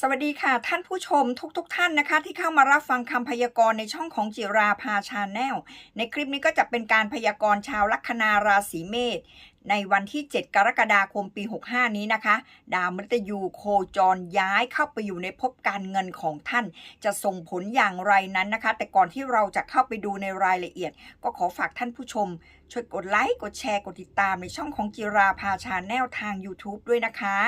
สวัสดีค่ะ ท่านผู้ชมทุกๆทท่านนะคะ ที่เข้ามารับฟังคำพยากรณ์ในช่องของจิราภาชาแนลในคลิปนี้ก็จะเป็นการพยากรณ์ชาวลัคนาราศีเมษในวันที่ 7 กรกฎาคมปี 65 นี้นะคะ ดาวมฤตยูโคจรย้ายเข้าไปอยู่ในภพการเงินของท่าน จะส่งผลอย่างไรนั้นนะคะ แต่ก่อนที่เราจะเข้าไปดูในรายละเอียด ก็ขอฝากท่านผู้ชม ช่วยกดไลค์กดแชร์กดติดตามในช่องของจิราภาชาแนลทาง YouTube ด้วยนะคะ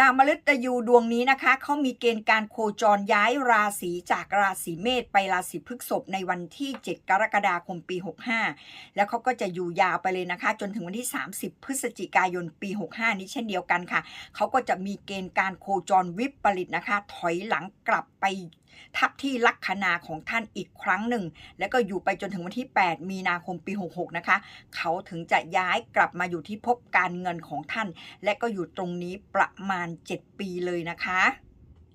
ดาวมฤตยูดวงนี้นะคะเขามีเกณฑ์การโคจรย้ายราศีจากราศีเมษไปราศีพฤษภในวันที่ 7 กรกฎาคมปี 65 แล้วเขาก็จะอยู่ยาวไปเลยนะคะ จนถึงวันที่ 30 พฤศจิกายนปี 65 นี้เช่นเดียวกันค่ะเขาก็จะมีเกณฑ์การโคจรวิปริตนะคะ ถอยหลังกลับไปทับที่ลัคนาของท่านอีกครั้งหนึ่ง แล้วก็อยู่ไปจนถึงวันที่ 8 มีนาคมปี 66 นะคะ เขาถึงจะย้ายกลับมาอยู่ที่พบการเงินของท่าน และก็อยู่ตรงนี้ประมาณ 7 ปีเลยนะคะ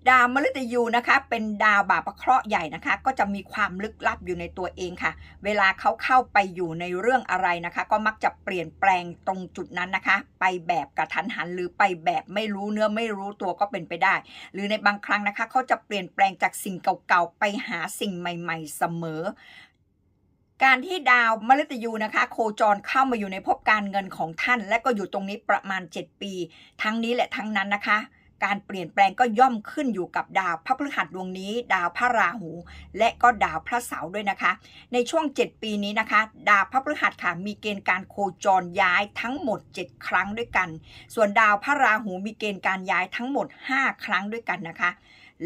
ดาวมฤตยูนะคะเป็นดาวบาปเคราะห์ใหญ่นะคะ ก็จะมีความลึกลับอยู่ในตัวเองค่ะ เวลาเขาเข้าไปอยู่ในเรื่องอะไรนะคะ ก็มักจะเปลี่ยนแปลงตรงจุดนั้นนะคะ ไปแบบกระทันหันหรือไปแบบไม่รู้เนื้อไม่รู้ตัวก็เป็นไปได้ หรือในบางครั้งนะคะเขาจะเปลี่ยนแปลงจากสิ่งเก่าๆไปหาสิ่งใหม่ๆเสมอการที่ดาวมฤตยูนะคะ โคจรเข้ามาอยู่ในภพการเงินของท่าน และก็อยู่ตรงนี้ประมาณ 7 ปี ทั้งนี้และทั้งนั้นนะคะ การเปลี่ยนแปลงก็ย่อมขึ้นอยู่กับดาวพระพฤหัสดวงนี้ ดาวพระราหู และก็ดาวพระเสาร์ด้วยนะคะ ในช่วง 7 ปีนี้นะคะ ดาวพระพฤหัสค่ะมีเกณฑ์การโคจรย้ายทั้งหมด 7 ครั้งด้วยกัน ส่วนดาวพระราหูมีเกณฑ์การย้ายทั้งหมด 5 ครั้งด้วยกันนะคะ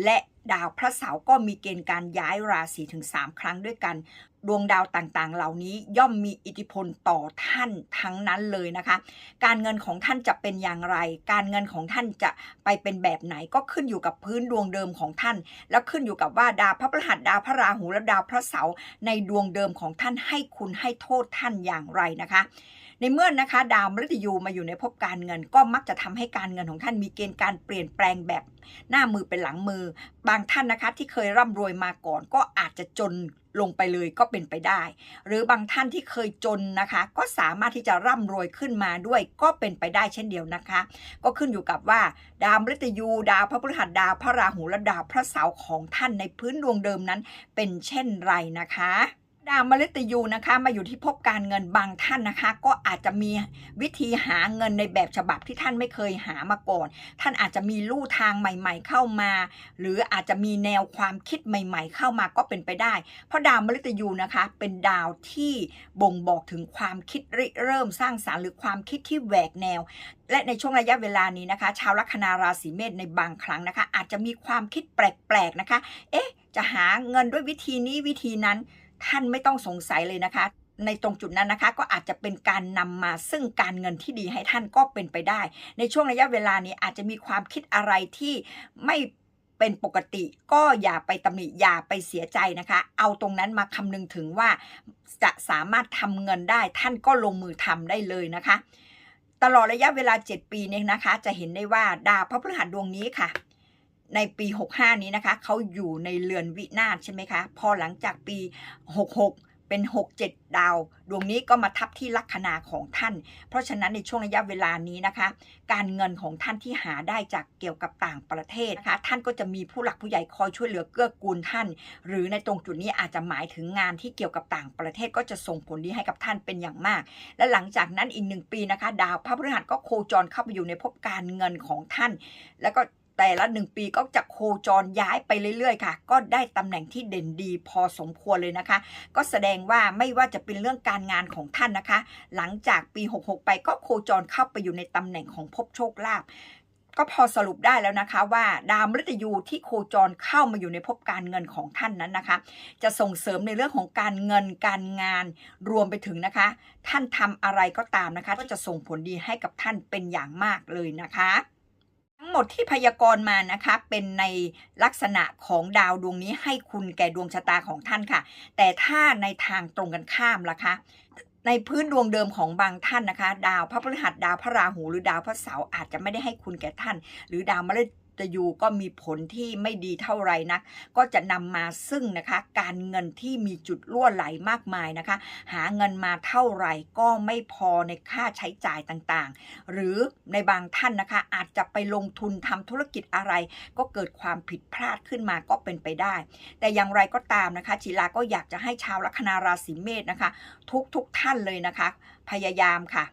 และ ดาวพระเสาร์ก็มีเกณฑ์การย้ายราศีถึง 3 ครั้งด้วยกัน ดวงดาวต่างๆ เหล่านี้ย่อมมีอิทธิพลต่อท่านทั้งนั้นเลยนะคะ การเงินของท่านจะเป็นอย่างไร การเงินของท่านจะไปเป็นแบบไหนก็ขึ้นอยู่กับพื้นดวงเดิมของท่าน แล้วขึ้นอยู่กับว่าดาวพระพฤหัสดาวพระราหูและดาวพระเสาร์ในดวงเดิมของท่านให้คุณให้โทษท่านอย่างไรนะคะ ในเมื่อนะคะ ดาวมฤตยูมาอยู่ในภพการเงิน ก็มักจะทำให้การเงินของท่านมีเกณฑ์การเปลี่ยนแปลงแบบหน้ามือเป็นหลังมือ บางท่านนะคะที่เคยร่ำรวยมาก่อน ก็อาจจะจนลงไปเลยก็เป็นไปได้ หรือบางท่านที่เคยจนนะคะ ก็สามารถที่จะร่ำรวยขึ้นมาด้วยก็เป็นไปได้เช่นเดียวนะคะ ก็ขึ้นอยู่กับว่า ดาวมฤตยูดาวพระพฤหัสดาวพระราหูและดาวพระเสาร์ของท่านในพื้นดวงเดิมนั้น เป็นเช่นไรนะคะ ดาวมฤตยูนะคะ มาอยู่ที่ภพการเงินบางท่านนะคะ ก็อาจจะมีวิธีหาเงินในแบบฉบับที่ท่านไม่เคยหามาก่อน ท่านอาจจะมีลู่ทางใหม่ ๆ เข้ามา หรืออาจจะมีแนวความคิดใหม่ ๆ เข้ามาก็เป็นไปได้ เพราะดาวมฤตยูนะคะ เป็นดาวที่บ่งบอกถึงความคิดริเริ่มสร้างสารรค์หรือความคิดที่แหวกแนว และในช่วงระยะเวลานี้นะคะ ชาวลัคนาราศีเมษในบางครั้งนะคะ อาจจะมีความคิดแปลกๆนะคะ เอ๊ะ จะหาเงินด้วยวิธีนี้วิธีนั้น ท่านไม่ต้องสงสัยเลยนะคะ ในตรงจุดนั้นนะคะ ก็อาจจะเป็นการนำมาซึ่งการเงินที่ดีให้ท่านก็เป็นไปได้ ในช่วงระยะเวลานี้อาจจะมีความคิดอะไรที่ไม่เป็นปกติก็อย่าไปตำหนิอย่าไปเสียใจนะคะ เอาตรงนั้นมาคำนึงถึงว่าจะสามารถทำเงินได้ท่านก็ลงมือทำได้เลยนะคะ ตลอดระยะเวลา 7 ปีนี้นะคะ จะเห็นได้ว่าดาวพระพฤหัสดวงนี้ค่ะ ในปี 65 นี้นะคะเขาอยู่ในเรือนวินาศใช่ไหมคะพอหลังจากปี 66 เป็น 67 ดาว ดวงนี้ก็มาทับที่ลัคนาของท่าน เพราะฉะนั้นในช่วงระยะเวลานี้นะคะ การเงินของท่านที่หาได้จากเกี่ยวกับต่างประเทศนะคะ ท่านก็จะมีผู้หลักผู้ใหญ่คอยช่วยเหลือเกื้อกูลท่าน หรือในตรงจุดนี้อาจจะหมายถึงงานที่เกี่ยวกับต่างประเทศก็จะส่งผลดีให้กับท่านเป็นอย่างมาก และหลังจากนั้นอีกหนึ่งปีนะคะ ดาวพระพฤหัสก็โคจรเข้าไปอยู่ในภพการเงินของท่าน แล้วก็ แต่ละหนึ่งปีก็จะโคจรย้ายไปเรื่อยๆ ค่ะ ก็ได้ตำแหน่งที่เด่นดีพอสมควรเลยนะคะ ก็แสดงว่าไม่ว่าจะเป็นเรื่องการงานของท่านนะคะ หลังจากปี 66 ไปก็โคจรเข้าไปอยู่ในตำแหน่งของภพโชคลาภก็พอสรุปได้แล้วนะคะว่าดาวมฤตยูที่โคจรเข้ามาอยู่ในภพการเงินของท่านนั้นนะคะ จะส่งเสริมในเรื่องของการเงินการงานรวมไปถึงนะคะ ท่านทำอะไรก็ตามนะคะ ก็จะส่งผลดีให้กับท่านเป็นอย่างมากเลยนะคะ ทั้งหมดที่พยากรณ์มานะคะ เป็นในลักษณะของดาวดวงนี้ให้คุณแก่ดวงชะตาของท่านค่ะ แต่ถ้าในทางตรงกันข้ามล่ะคะ ในพื้นดวงเดิมของบางท่านนะคะ ดาวพระพฤหัสดาวพระราหูหรือดาวพระเสาร์อาจจะไม่ได้ให้คุณแก่ท่าน หรือดาวมฤต ยูก็มีผลที่ไม่ดีเท่าไรนักก็จะนำมาซึ่งนะคะการเงินที่มีจุดรั่วไหลมากมายนะคะ หาเงินมาเท่าไหร่ก็ไม่พอในค่าใช้จ่ายต่างๆ หรือในบางท่านนะคะอาจจะไปลงทุนทำธุรกิจอะไร ก็เกิดความผิดพลาดขึ้นมาก็เป็นไปได้ แต่อย่างไรก็ตามนะคะจิลาก็อยากจะให้ชาวลัคนาราศีเมษนะคะ ทุกทุกท่านเลยนะคะ พยายามค่ะ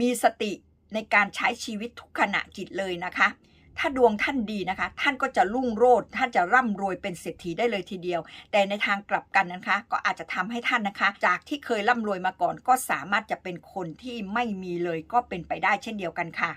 มีสติในการใช้ชีวิตทุกขณะจิตเลยนะคะ ถ้าดวงท่านดีนะคะ ท่านก็จะรุ่งโรจน์ท่านจะร่ำรวยเป็นเศรษฐีได้เลยทีเดียว แต่ในทางกลับกันนะคะ ก็อาจจะทำให้ท่านนะคะ จากที่เคยร่ำรวยมาก่อน ก็สามารถจะเป็นคนที่ไม่มีเลยก็เป็นไปได้เช่นเดียวกันค่ะ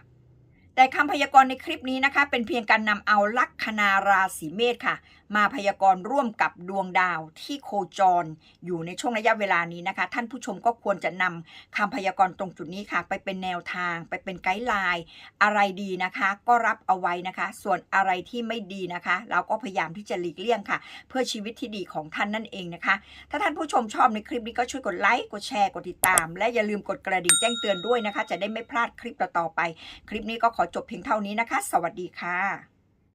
แต่คำพยากรณ์ในคลิปนี้นะคะ เป็นเพียงการนำเอาลัคนาราศีเมษค่ะ มาพยากรณ์ร่วมกับดวงดาวที่โคจร อยู่ในช่วงระยะเวลานี้นะคะ ท่านผู้ชมก็ควรจะนำคำพยากรณ์ตรงจุดนี้ค่ะ ไปเป็นแนวทาง ไปเป็นไกด์ไลน์อะไรดีนะคะ ก็รับเอาไว้นะคะ ส่วนอะไรที่ไม่ดีนะคะ เราก็พยายามที่จะหลีกเลี่ยงค่ะ เพื่อชีวิตที่ดีของท่านนั่นเองนะคะ ถ้าท่านผู้ชมชอบในคลิปนี้ก็ช่วยกดไลค์กดแชร์กดติดตาม และอย่าลืมกดกระดิ่งแจ้งเตือนด้วยนะคะ จะได้ไม่พลาดคลิปต่อๆไป คลิปนี้ก็ขอขอจบเพียงเท่านี้นะคะ สวัสดีค่ะ